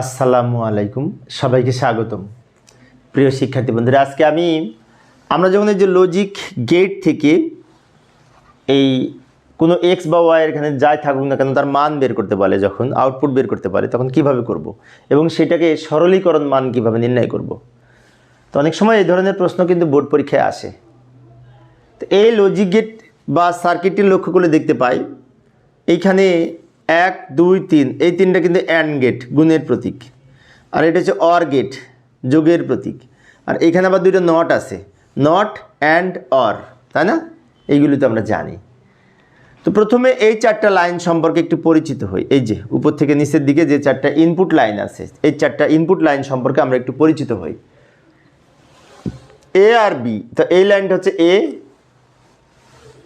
আসসালামু আলাইকুম, সবাইকে স্বাগতম প্রিয় শিক্ষার্থী বন্ধুরা, আজকে আমি, আমরা যখন এই যে লজিক গেট থেকে এই কোনো এক্স বা ওয়াই এখানে যাই থাকুক না কেন, তার মান বের করতে বলে যখন আউটপুট বের করতে পারে, তখন কীভাবে করব। এবং সেটাকে সরলীকরণ মান কীভাবে নির্ণয় করব। তো অনেক সময় এই ধরনের প্রশ্ন কিন্তু বোর্ড পরীক্ষায় আসে তো এই লজিক গেট বা সার্কিটটি লক্ষ্য করলে দেখতে পাই, এইখানে এক, দুই, তিন। এই তিনটা কিন্তু অ্যান্ড গেট গুণের প্রতীক। আর এটা হচ্ছে অর গেট যোগের প্রতীক। আর এখানে আবার দুইটা নট আছে। নট অ্যান্ড অর তাই না? এইগুলি তো আমরা জানি। তো প্রথমে এই চারটা লাইন সম্পর্কে একটু পরিচিত হই। এই যে, উপর থেকে নিচের দিকে যে চারটা ইনপুট লাইন আছে, এই চারটা ইনপুট লাইন সম্পর্কে আমরা একটু পরিচিত হই। এ আর বি তো এই লাইনটা হচ্ছে এ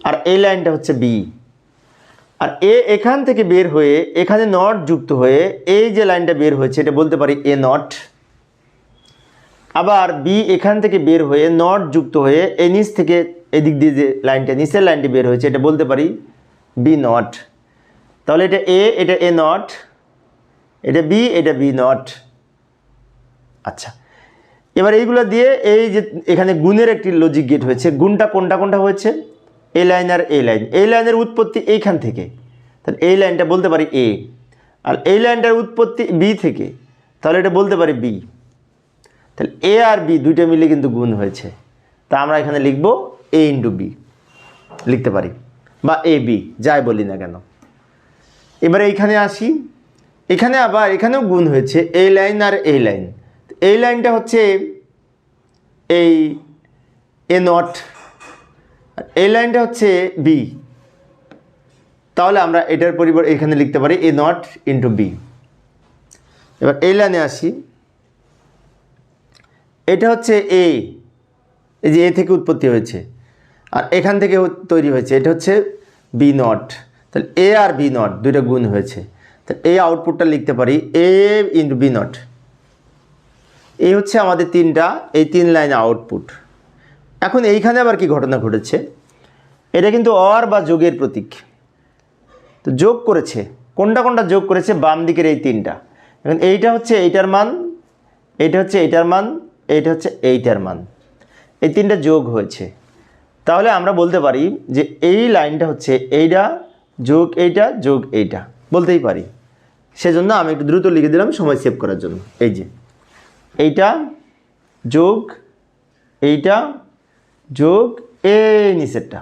আর এই লাইনটা হচ্ছে বি আর এ এখান থেকে বের হয়ে, এখানে নট যুক্ত হয়ে, এই যে লাইনটা বের হয়েছে, এটা বলতে পারি এ নট আবার বি এখান থেকে বের হয়ে নট যুক্ত হয়ে, এ নিচ থেকে এদিক দিয়ে যে লাইনটা, নিচের লাইনটি বের হয়েছে, এটা বলতে পারি বি নট তাহলে এটা এ এটা এ নট এটা বি এটা বি নট আচ্ছা এবার এইগুলো দিয়ে এই যে এখানে গুণের একটি লজিক গেট হয়েছে, গুণটা কোনটা কোনটা হয়েছে? এই লাইন আর এই লাইন এই লাইনের উৎপত্তি এইখান থেকে। তাহলে এই লাইনটা বলতে পারি এ আর এই লাইনটার উৎপত্তি বি থেকে। তাহলে এটা বলতে পারি বি তাহলে এ আর বি দুইটা মিলে কিন্তু গুণ হয়েছে। তা আমরা এখানে লিখব এ ইন্টু বি লিখতে পারি। বা এ বি যাই বলি না কেন। এবারে এইখানে আসি। এখানে আবার এখানেও গুণ হয়েছে এই লাইন আর এই লাইন এই লাইনটা হচ্ছে এই এ নট এই লাইনটা হচ্ছে বি তাহলে আমরা এটার পরিবর্তে এখানে লিখতে পারি এ নট ইন্টু বি এবার এই লাইনে আসি। এটা হচ্ছে এ এই যে এ থেকে উৎপত্তি হয়েছে। আর এখান থেকে তৈরি হয়েছে। এটা হচ্ছে বি নট তাহলে এ আর বি নট দুইটা গুণ হয়েছে। তাহলে এই আউটপুটটা লিখতে পারি এ ইন্টু বি নট এই হচ্ছে আমাদের তিনটা, এই তিন লাইন আউটপুট এখন এইখানে আবার কি ঘটনা ঘটেছে? এটা কিন্তু অর বা যোগের প্রতীক। তো যোগ করেছে। কোনটা কোনটা যোগ করেছে? বাম দিকের এই তিনটা। এখন এইটা হচ্ছে এইটার মান, এইটা হচ্ছে এইটার মান, এইটা হচ্ছে এইটার মান। এই তিনটা যোগ হয়েছে। তাহলে আমরা বলতে পারি যে এই লাইনটা হচ্ছে এইটা, যোগ এইটা যোগ এইটা। বলতেই পারি। সেজন্য আমি একটু দ্রুত লিখে দিলাম সময় সেভ করার জন্য। এই যে, এইটা, যোগ, এইটা যোগ এই নিচেরটা।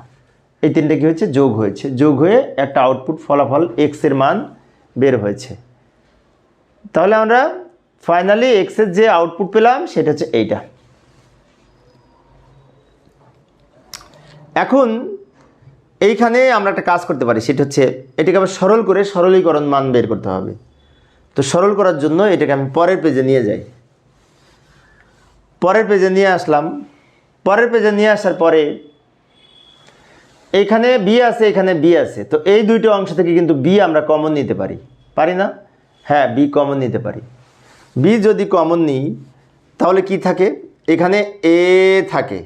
এই তিনটা কী হয়েছে? যোগ হয়েছে। যোগ হয়ে একটা আউটপুট ফলাফল এক্সের মান বের হয়েছে। তাহলে আমরা ফাইনালি এক্সের যে আউটপুট পেলাম, সেটা হচ্ছে এইটা। এখন এইখানে আমরা একটা কাজ করতে পারি। সেটা হচ্ছে এটাকে আবার সরল করে সরলীকরণ মান বের করতে হবে। তো সরল করার জন্য এটাকে আমি পরের পেজে নিয়ে যাই। পরের পেজে নিয়ে আসলাম। পরের পেজে নিয়ে আসার পরে এইখানে বি আছে, এখানে বি আছে। তো এই দুইটা অংশ থেকে কিন্তু বি আমরা কমন নিতে পারি। পারি না? হ্যাঁ বি কমন নিতে পারি। বি যদি কমন নিই, তাহলে কি থাকে? এখানে এ থাকে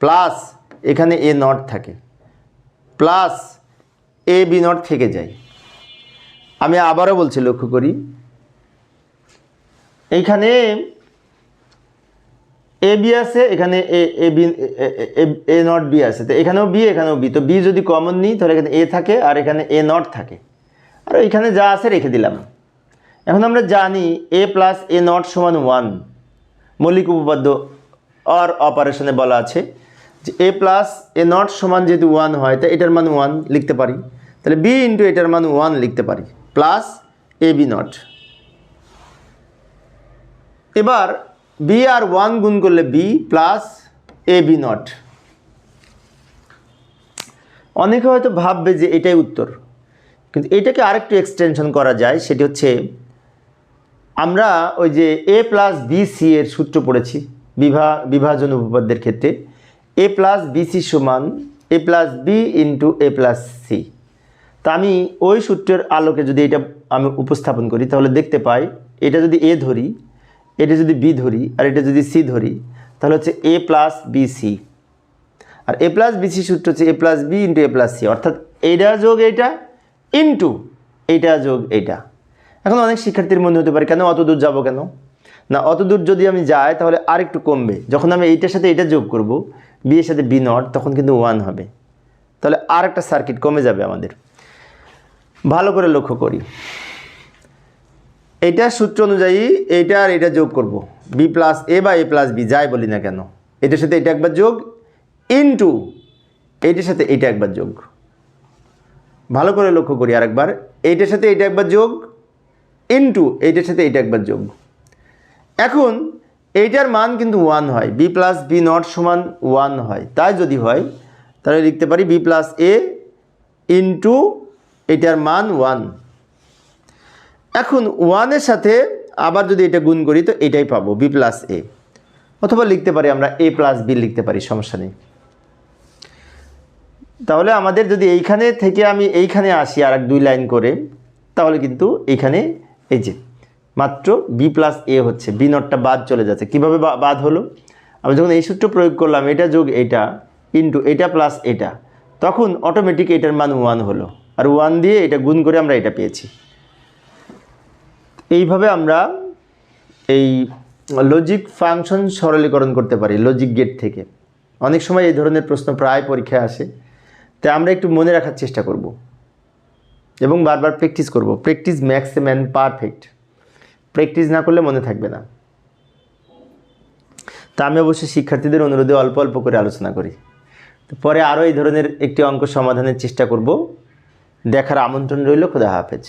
প্লাস এখানে এ নট থাকে প্লাস এ বি নট থেকে যায়। আমি আবারও বলছি, লক্ষ্য করি। এইখানে এ বি আছে, এখানে A A B, A nought B আছে। তো এখানেও বি এখানেও বি। তো বি যদি কমন নিই, তাহলে এখানে এ থাকে আর এখানে এ নট থাকে। আর এখানে যা আছে রেখে দিলাম। এখন আমরা জানি এ প্লাস এ নট সমান ওয়ান মৌলিক উপপাদ্য অর অপারেশনে বলা আছে যে এ প্লাস এ নট সমান যেহেতু ওয়ান হয় তা এটার মান ওয়ান লিখতে পারি। তাহলে বি ইন্টু এটার মান ওয়ান লিখতে পারি। Plus A B nought. এবার বি আর ওয়ান গুণ করলে B plus A B nought অনেকে হয়তো ভাববে যে এটাই উত্তর। কিন্তু এটাকে আরেকটু এক্সটেনশন করা যায়, সেটি হচ্ছে আমরা ওই যে এ প্লাস বি সি এর সূত্র পড়েছি, বিভা, বিভাজন উপপাদ্যের ক্ষেত্রে। এ প্লাস বি সি সমান A plus B into A plus C তা আমি ওই সূত্রের আলোকে যদি এটা আমি উপস্থাপন করি, তাহলে দেখতে পাই, এটা যদি এ ধরি এটা যদি বি ধরি আর এটা যদি সি ধরি, তাহলে হচ্ছে এ প্লাস বি সি আর এ প্লাস বি সি সূত্র হচ্ছে A plus B into A plus C অর্থাৎ এইটা যোগ এইটা ইন্টু এইটা যোগ এইটা এখন অনেক শিক্ষার্থীর মনে হতে পারে, কেন অত দূর যাব কেন? না, অত দূর যদি আমি যাই, তাহলে আর একটু কমবে। যখন আমি এইটার সাথে এটা যোগ করব বি এর সাথে বি নট তখন কিন্তু ওয়ান হবে। তাহলে আর একটা সার্কিট কমে যাবে আমাদের। ভালো করে লক্ষ্য করি। এইটা সূত্র অনুযায়ী এইটা আর এটা যোগ করব। বি প্লাস এ বা এ প্লাস বি যাই বলি না কেন। এটার সাথে এটা একবার যোগ ইনটু এইটার সাথে এইটা একবার যোগ। ভালো করে লক্ষ্য করি আরেকবার। এইটার সাথে এইটা একবার যোগ ইনটু এইটার সাথে এইটা একবার যোগ। এখন এইটার মান কিন্তু ওয়ান হয়। বি প্লাস বি নট সমান ওয়ান হয়। তাই যদি হয়, তাহলে লিখতে পারি বি প্লাস এ ইন্টু এটার মান ওয়ান এখন ওয়ানের সাথে আবার যদি এটা গুণ করি, তো এটাই পাবো বি প্লাস এ অথবা লিখতে পারি আমরা এ প্লাস বি লিখতে পারি, সমস্যা নেই। তাহলে আমাদের যদি এইখানে থেকে আমি এইখানে আসি আর এক দুই লাইন করে, তাহলে কিন্তু এইখানে এই যে, মাত্র বি প্লাস এ হচ্ছে বি নটটা বাদ চলে যাচ্ছে। কীভাবে বাদ হলো? আমি যখন এই সূত্র প্রয়োগ করলাম, এটা যোগ এটা ইন্টু এটা প্লাস এটা, তখন অটোমেটিক এটার মান ওয়ান হলো। আর ওয়ান দিয়ে এটা গুণ করে আমরা এটা পেয়েছি। এইভাবে আমরা এই লজিক ফাংশন সরলীকরণ করতে পারি লজিক গেট থেকে। অনেক সময় এই ধরনের প্রশ্ন প্রায় পরীক্ষায় আসে। তাই আমরা একটু মনে রাখার চেষ্টা করব। এবং বারবার প্র্যাকটিস করব। Practice makes a man perfect practice না করলে মনে থাকবে না। তা আমি অবশ্যই শিক্ষার্থীদের অনুরোধে অল্প অল্প করে আলোচনা করি। পরে আরও এই ধরনের একটি অঙ্ক সমাধানের চেষ্টা করব। দেখার আমন্ত্রণ রইল। খোদা হাফেজ।